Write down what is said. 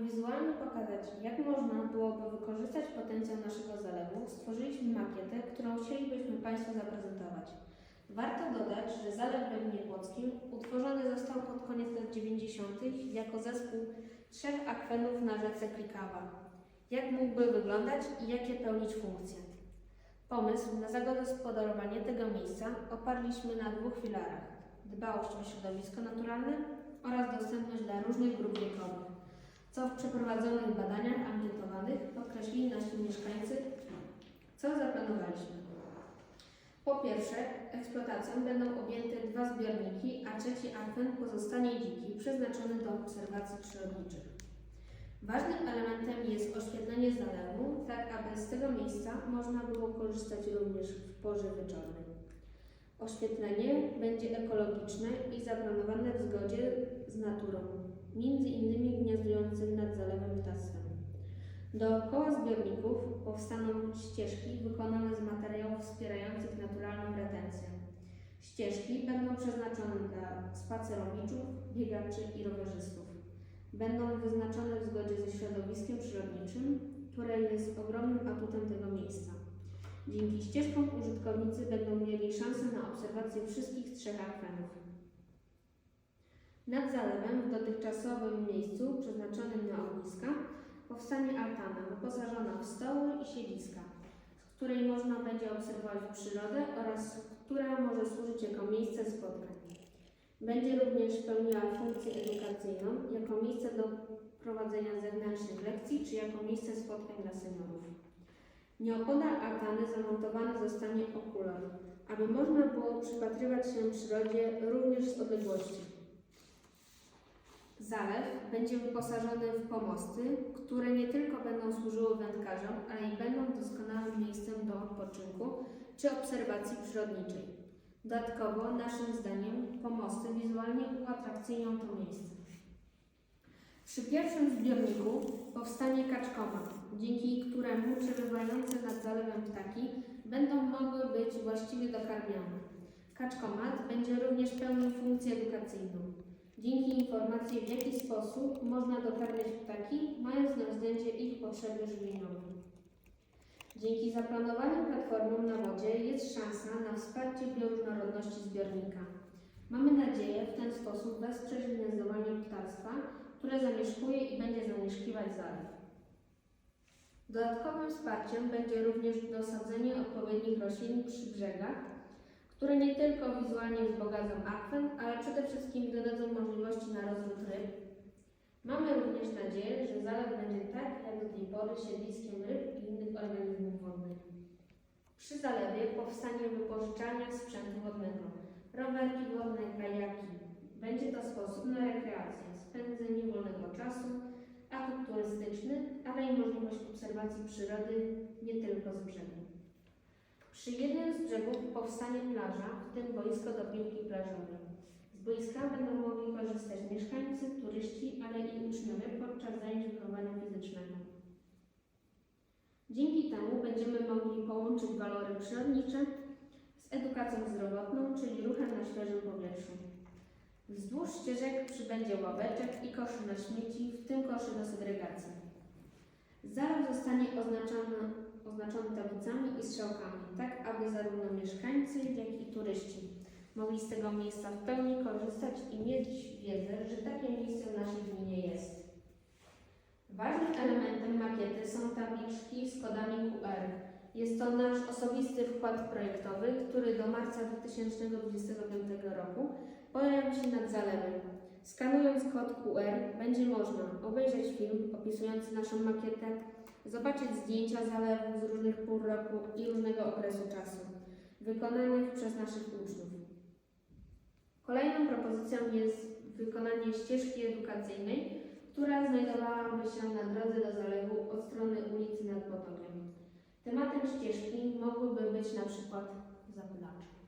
wizualnie pokazać, jak można byłoby wykorzystać potencjał naszego zalewu, stworzyliśmy makietę, którą chcielibyśmy Państwu zaprezentować. Warto dodać, że Zalew w Lewinie Płockim utworzony został pod koniec lat 90. jako zespół trzech akwenów na rzece Klikawa. Jak mógłby wyglądać i jakie pełnić funkcje? Pomysł na zagospodarowanie tego miejsca oparliśmy na dwóch filarach. Dbałość o środowisko naturalne oraz dostępność dla różnych grup wiekowych, co w przeprowadzonych badaniach ankietowanych podkreślili nasi mieszkańcy, co zaplanowaliśmy. Po pierwsze, eksploatacją będą objęte dwa zbiorniki, a trzeci akwen pozostanie dziki, przeznaczony do obserwacji przyrodniczych. Ważnym elementem jest oświetlenie zalewu, tak aby z tego miejsca można było korzystać również w porze wieczornej. Oświetlenie będzie ekologiczne i zaplanowane w zgodzie z naturą, między innymi gniazdującym nad zalewem ptactwem. Dookoła zbiorników powstaną ścieżki wykonane z materiałów wspierających naturalną retencję. Ścieżki będą przeznaczone dla spacerowiczów, biegaczy i rowerzystów. Będą wyznaczone w zgodzie ze środowiskiem przyrodniczym, które jest ogromnym atutem tego miejsca. Dzięki ścieżkom użytkownicy będą mieli szansę na obserwację wszystkich trzech akwenów. Nad zalewem, w dotychczasowym miejscu przeznaczonym na ogniska, powstanie altana wyposażona w stoły i siedziska, z której można będzie obserwować przyrodę oraz która może służyć jako miejsce spotkań. Będzie również pełniła funkcję edukacyjną jako miejsce do prowadzenia zewnętrznych lekcji czy jako miejsce spotkań dla seniorów. Nieopodal altany zamontowany zostanie okulon, aby można było przypatrywać się przyrodzie również z odległości. Zalew będzie wyposażony w pomosty, które nie tylko będą służyły wędkarzom, ale i będą doskonałym miejscem do odpoczynku czy obserwacji przyrodniczej. Dodatkowo, naszym zdaniem, pomosty wizualnie uatrakcyjnią to miejsce. Przy pierwszym zbiorniku powstanie kaczkomat, dzięki któremu ptaki będą mogły być właściwie dokarmione. Kaczkomat będzie również pełnił funkcję edukacyjną. Dzięki informacji, w jaki sposób można dokarmiać ptaki, mając na względzie ich potrzeby żywieniowe. Dzięki zaplanowanym platformom na wodzie jest szansa na wsparcie bioróżnorodności zbiornika. Mamy nadzieję w ten sposób wesprzeć gniazdowanie ptactwa, które zamieszkuje i będzie zamieszkiwać zalew. Dodatkowym wsparciem będzie również dosadzenie odpowiednich roślin przy brzegach, które nie tylko wizualnie wzbogacą akwen, ale przede wszystkim dodadzą możliwości na rozwój ryb. Mamy również nadzieję, że zalew będzie tak jak do tej pory siedliskiem ryb i innych organizmów wodnych. Przy zalewie powstanie wypożyczalnia sprzętu wodnego, rowerki wodne, kajaki. Będzie to sposób na rekreację, spędzenie wolnego czasu, atut turystyczny, ale i możliwość obserwacji przyrody nie tylko z brzegu. Przy jednym z brzegów powstanie plaża, w tym boisko do piłki plażowej. Z boiska będą mogli korzystać mieszkańcy, turyści, ale i uczniowie podczas zajęć wychowania fizycznego. Dzięki temu będziemy mogli połączyć walory przyrodnicze z edukacją zdrowotną, czyli ruchem na świeżym powietrzu. Wzdłuż ścieżek przybędzie ławeczek i koszy na śmieci, w tym koszy do segregacji. Zalew zostanie oznaczony, oznaczony tablicami i strzałkami, tak aby zarówno mieszkańcy, jak i turyści mogli z tego miejsca w pełni korzystać i mieć wiedzę, że takie miejsce w naszej gminie jest. Ważnym elementem makiety są tabliczki z kodami QR. Jest to nasz osobisty wkład projektowy, który do marca 2025 roku pojawi się nad zalewem. Skanując kod QR będzie można obejrzeć film opisujący naszą makietę, zobaczyć zdjęcia zalewu z różnych pór roku i różnego okresu czasu, wykonanych przez naszych uczniów. Kolejną propozycją jest wykonanie ścieżki edukacyjnej, która znajdowałaby się na drodze do zalewu od strony ulicy nad Potokiem. Tematem ścieżki mogłyby być na przykład zapylacze.